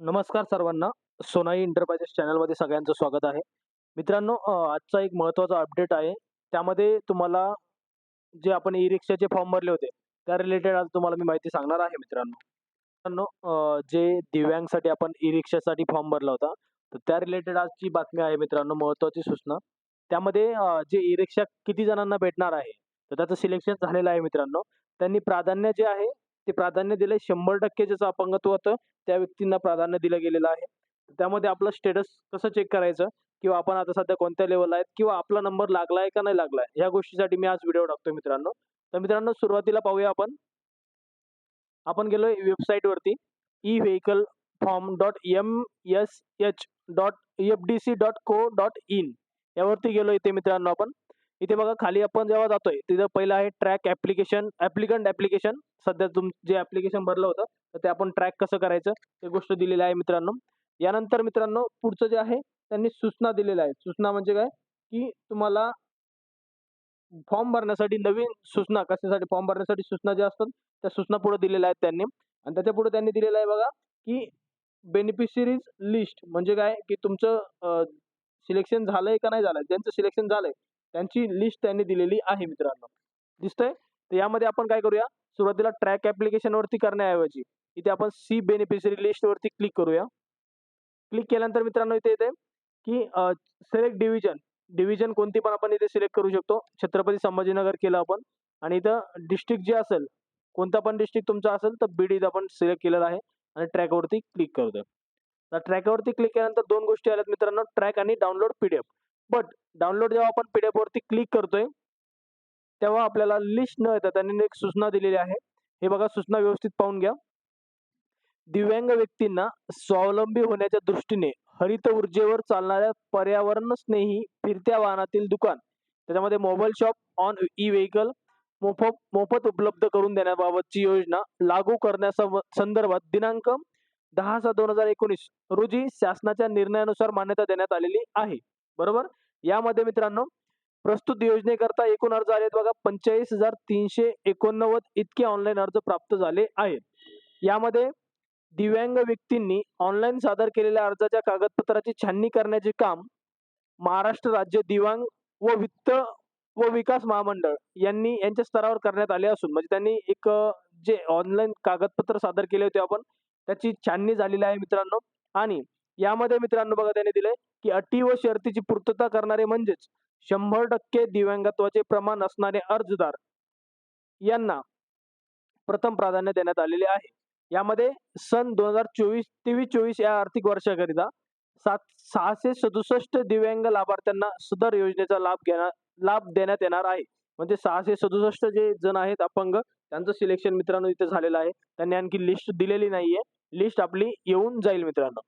नमस्कार सर्वांना. सोनाई इंटरप्रायजेस चॅनलमध्ये सगळ्यांचं स्वागत आहे. मित्रांनो आजचा एक महत्त्वाचा अपडेट आहे. त्यामध्ये तुम्हाला जे आपण ई रिक्षाचे फॉर्म भरले होते त्या रिलेटेड आज तुम्हाला मी माहिती सांगणार आहे मित्रांनो. मित्रांनो जे दिव्यांगसाठी आपण ई रिक्षासाठी फॉर्म भरला होता तर त्या रिलेटेड आजची बातमी आहे मित्रांनो महत्त्वाची सूचना. त्यामध्ये जे ई रिक्षा किती जणांना भेटणार आहे तर त्याचं सिलेक्शन झालेलं आहे मित्रांनो. त्यांनी प्राधान्य जे आहे ते प्राधान्य दिले शंभर टक्के ज्याचं अपंगत्व होतं त्या व्यक्तींना प्राधान्य दिलं गेलेलं आहे. त्यामध्ये आपलं स्टेटस कसं चेक करायचं? किंवा आपण आता सध्या कोणत्या लेवलला आहेत? किंवा आपला नंबर लागलाय का नाही लागलाय? ह्या गोष्टीसाठी मी आज व्हिडिओ टाकतोय मित्रांनो. तर मित्रांनो सुरुवातीला पाहूया आपण. आपण गेलोय वेबसाईट वरती. E vehicle form dot M S H dot F D C dot co dot in यावरती गेलो इथे मित्रांनो आपण. इथे बघा खाली आपण जेव्हा जातोय तिथं पहिलं आहे ट्रॅक ऍप्लिकेशन ऍप्लिकंट ऍप्लिकेशन सध्या तुम जे ऍप्लिकेशन भरलं होतं तर ते आपण ट्रॅक कसं करायचं ते गोष्ट दिलेली आहे मित्रांनो. यानंतर मित्रांनो पुढचं जे आहे त्यांनी सूचना दिलेल्या आहेत. सूचना म्हणजे काय? की तुम्हाला फॉर्म भरण्यासाठी नवीन सूचना कशासाठी फॉर्म भरण्यासाठी सूचना ज्या असतात त्या सूचना पुढे दिलेल्या आहेत त्यांनी. आणि त्याच्या पुढे त्यांनी दिलेलं आहे बघा की बेनिफिशरीज लिस्ट म्हणजे काय? की तुमचं सिलेक्शन झालंय का नाही झालंय? ज्यांचं सिलेक्शन झालंय त्यांची लिस्ट त्यांनी दिलेली आहे मित्रांनो. दिसतंय? तर यामध्ये आपण काय करूया? सुरुवातीला ट्रॅक ऍप्लिकेशन वरती करण्याऐवजी इथे आपण सी बेनिफिशरी लिस्ट वरती क्लिक करूया. क्लिक केल्यानंतर मित्रांनो इथे येते की सिलेक्ट डिव्हिजन डिव्हिजन कोणती पण आपण इथे सिलेक्ट करू शकतो. छत्रपती संभाजीनगर केलं आपण. आणि इथं डिस्ट्रिक्ट जे असेल कोणता पण डिस्ट्रिक्ट तुमचा असेल तर बीड इथं आपण सिलेक्ट केलेला आहे आणि ट्रॅकवरती क्लिक करतोय. तर ट्रॅकवरती क्लिक केल्यानंतर दोन गोष्टी आल्यात मित्रांनो. ट्रॅक आणि डाउनलोड पीडीएफ बट डाउनलोड जेव्हा आपण पीडीएफ वरती क्लिक करतोय तेव्हा आपल्याला लिस्ट न येता त्यांनी एक सूचना दिलेली आहे. हे बघा सूचना व्यवस्थित पाहून घ्या. दिव्यांग व्यक्तींना स्वावलंबी होण्याच्या दृष्टीने हरित ऊर्जेवर चालणाऱ्या पर्यावरण स्नेही फिरत्या वाहनातील दुकान त्याच्यामध्ये mobile shop on e vehicle मोफत मोफत उपलब्ध करून देण्याबाबतची योजना लागू करण्यासंदर्भात दिनांक दहा सहा दोन हजार एकोणीस रोजी शासनाच्या निर्णयानुसार मान्यता देण्यात आलेली आहे. बरोबर? यामध्ये मित्रांनो प्रस्तुत योजनेकरता एकूण अर्ज आलेत बघा पंचेचाळीस हजार तीनशे एकोणनव्वद इतके ऑनलाईन अर्ज प्राप्त झाले आहेत. यामध्ये दिव्यांग व्यक्तींनी ऑनलाईन सादर केलेल्या अर्जाच्या कागदपत्राची छाननी करण्याचे काम महाराष्ट्र राज्य दिव्यांग व वित्त व विकास महामंडळ यांनी यांच्या स्तरावर करण्यात आले असून म्हणजे त्यांनी एक जे ऑनलाईन कागदपत्र सादर केले होते आपण त्याची छाननी झालेली आहे मित्रांनो. आणि यामध्ये मित्रांनो बघा त्यांनी दिले की अटी व शर्तीची पूर्तता करणारे म्हणजेच शंभर टक्के दिव्यांगत्वाचे प्रमाण असणारे अर्जदार यांना प्रथम प्राधान्य देण्यात आलेले आहे. यामध्ये सन दोन हजार चोवीस तेवीस चोवीस या आर्थिक वर्षाकरिता सात सहाशे सदुसष्ट दिव्यांग लाभार्थ्यांना सदर योजनेचा लाभ घेणार लाभ देण्यात येणार आहे. म्हणजे सहाशे सदुसष्ट जे जण आहेत अपंग त्यांचं सिलेक्शन मित्रांनो इथे झालेलं आहे. त्यांनी आणखी लिस्ट दिलेली नाहीये. लिस्ट आपली येऊन जाईल मित्रांनो.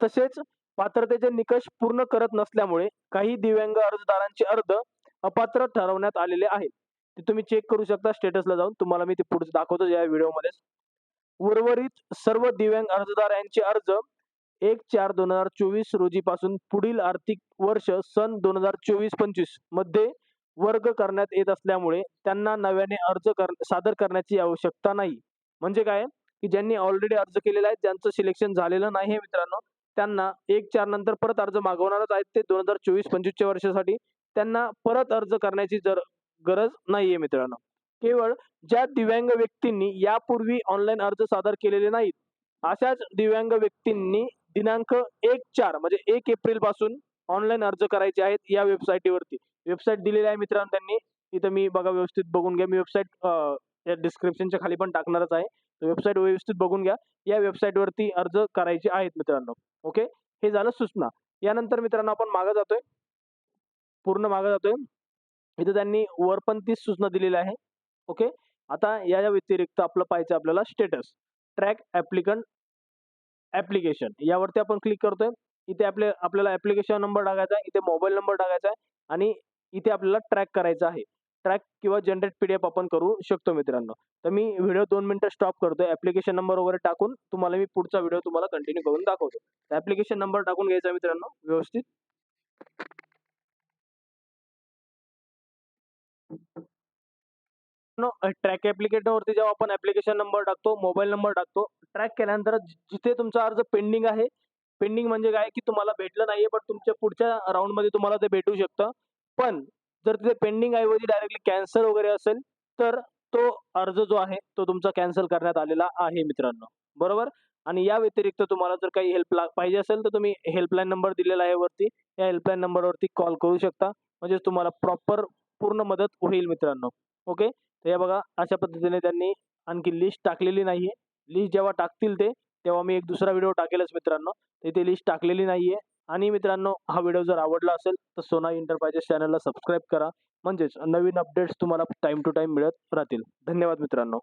तसेच पात्रतेचे निकष पूर्ण करत नसल्यामुळे काही दिव्यांग अर्जदारांचे अर्ज अपात्र ठरवण्यात आलेले आहेत. ते तुम्ही चेक करू शकता. स्टेटसला जाऊन तुम्हाला मी ते पुढे दाखवतो या व्हिडिओमध्ये. उर्वरित सर्व दिव्यांग अर्जदार यांचे अर्ज एक चार दोन हजार चोवीस रोजी पासून पुढील आर्थिक वर्ष सन दोन हजार चोवीस पंचवीसमध्ये वर्ग करण्यात येत असल्यामुळे त्यांना नव्याने अर्ज कर सादर करण्याची आवश्यकता नाही. म्हणजे काय? की ज्यांनी ऑलरेडी अर्ज केलेला आहे ज्यांचं सिलेक्शन झालेलं नाही आहे मित्रांनो त्यांना एक चार नंतर परत अर्ज मागवणारच आहेत. ते दोन हजार चोवीस पंचवीसच्या वर्षासाठी त्यांना परत अर्ज करण्याची जर गरज नाहीये मित्रांनो. केवळ ज्या दिव्यांग व्यक्तींनी यापूर्वी ऑनलाईन अर्ज सादर केलेले नाहीत अशाच दिव्यांग व्यक्तींनी दिनांक एक चार म्हणजे एक एप्रिलपासून ऑनलाईन अर्ज करायचे आहेत या वेबसाईटीवरती वेबसाईट दिलेली आहे मित्रांनो त्यांनी. इथं मी बघा व्यवस्थित बघून घ्या. मी वेबसाईट या डिस्क्रिप्शनच्या खाली पण टाकणारच आहे. वेबसाईट व्यवस्थित बघून घ्या. या वेबसाईटवरती अर्ज करायचे आहेत मित्रांनो. ओके हे झालं सूचना. यानंतर मित्रांनो आपण मागं जातोय. पूर्ण मागं जातोय. इथं त्यांनी वर पण तीच सूचना दिलेली आहे. ओके आता या व्यतिरिक्त आपलं पाहिजे आपल्याला स्टेटस ट्रॅक ऍप्लिकंट ऍप्लिकेशन यावरती आपण क्लिक करतोय. इथे आपले आपल्याला ऍप्लिकेशन नंबर टाकायचा आहे. इथे मोबाईल नंबर टाकायचा आहे. आणि इथे आपल्याला ट्रॅक करायचा आहे. ट्रॅक किंवा जनरेट पीडीएफ आपण करू शकतो मित्रांनो. तर मी व्हिडिओ दोन मिनिटं स्टॉप करतो ऍप्लिकेशन नंबर वगैरे टाकून तुम्हाला मी पुढचा व्हिडिओ तुम्हाला कंटिन्यू करून दाखवतो. ऍप्लिकेशन नंबर टाकून घ्यायचा मित्रांनो व्यवस्थित. ट्रॅक ऍप्लिकेशन वरती जेव्हा आपण ऍप्लिकेशन नंबर टाकतो मोबाईल नंबर टाकतो ट्रॅक केल्यानंतर जिथे तुमचा अर्ज पेंडिंग आहे पेंडिंग म्हणजे काय की तुम्हाला भेटलं नाहीये पण तुमच्या पुढच्या राऊंडमध्ये तुम्हाला ते भेटू शकतं. पण जर तिथे पेंडिंग ऐवजी डायरेक्टली कॅन्सल वगैरे असेल तर तो अर्ज जो आहे तो तुमचा कॅन्सल करण्यात आलेला आहे मित्रांनो. बरोबर? आणि या व्यतिरिक्त तुम्हाला जर काही हेल्प पाहिजे असेल तर तुम्ही हेल्पलाईन नंबर दिलेला आहे वरती. या हेल्पलाईन नंबरवरती कॉल करू शकता. म्हणजे तुम्हाला प्रॉपर पूर्ण मदत होईल मित्रांनो. ओके? तर या बघा अशा पद्धतीने त्यांनी आणखी लिस्ट टाकलेली नाहीये. लिस्ट जेव्हा टाकतील ते तेव्हा मी एक दुसरा व्हिडिओ टाकेलच मित्रांनो. तिथे लिस्ट टाकलेली नाहीये. आणि मित्रांनो हा व्हिडिओ जर आवडला असेल तर सोना इंटरप्राइजेस चॅनलला सबस्क्राईब करा. म्हणजेच नवीन अपडेट्स तुम्हाला टाइम टू टाइम मिळत राहतील. धन्यवाद मित्रांनो.